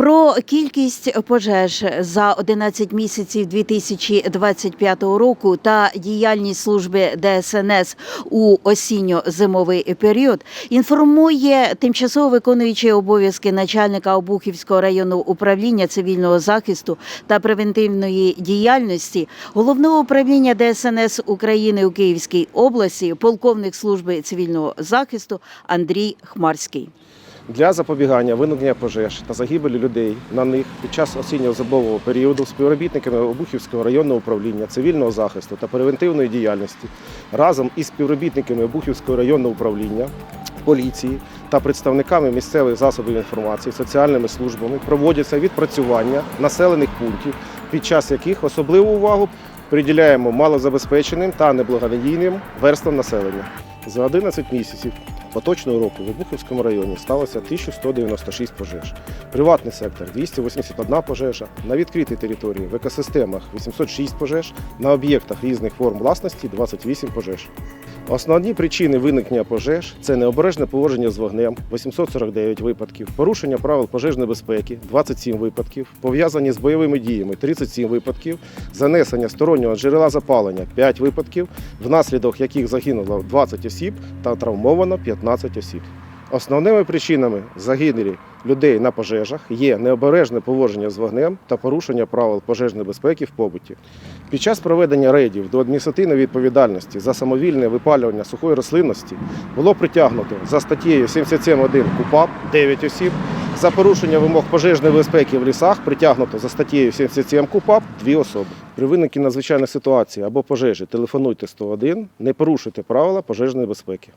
Про кількість пожеж за 11 місяців 2025 року та діяльність служби ДСНС у осінньо-зимовий період інформує тимчасово виконуючий обов'язки начальника Обухівського районного управління цивільного захисту та превентивної діяльності головного управління ДСНС України у Київській області, полковник служби цивільного захисту Андрій Хмарський. Для запобігання виникнення пожеж та загибелі людей на них під час осінньо-зимового періоду співробітниками Обухівського районного управління цивільного захисту та превентивної діяльності разом із співробітниками Обухівського районного управління, поліції та представниками місцевих засобів інформації, соціальними службами проводяться відпрацювання населених пунктів, під час яких особливу увагу приділяємо малозабезпеченим та неблагонадійним верствам населення. За 11 місяців поточного року в Обухівському районі сталося 1196 пожеж. Приватний сектор 281 пожежа, на відкритій території в екосистемах 806 пожеж, на об'єктах різних форм власності 28 пожеж. Основні причини виникнення пожеж це необережне поводження з вогнем 849 випадків, порушення правил пожежної безпеки 27 випадків, пов'язані з бойовими діями 37 випадків, занесення стороннього джерела запалення 5 випадків, внаслідок яких загинуло 20 осіб та травмовано 15 осіб. Основними причинами загибелі людей на пожежах є необережне поводження з вогнем та порушення правил пожежної безпеки в побуті. Під час проведення рейдів до адміністративної відповідальності за самовільне випалювання сухої рослинності було притягнуто за статтею 77.1 КУПАП 9 осіб. За порушення вимог пожежної безпеки в лісах притягнуто за статтею 77 КУПАП 2 особи. При виникненні надзвичайної ситуації або пожежі телефонуйте 101, не порушуйте правила пожежної безпеки.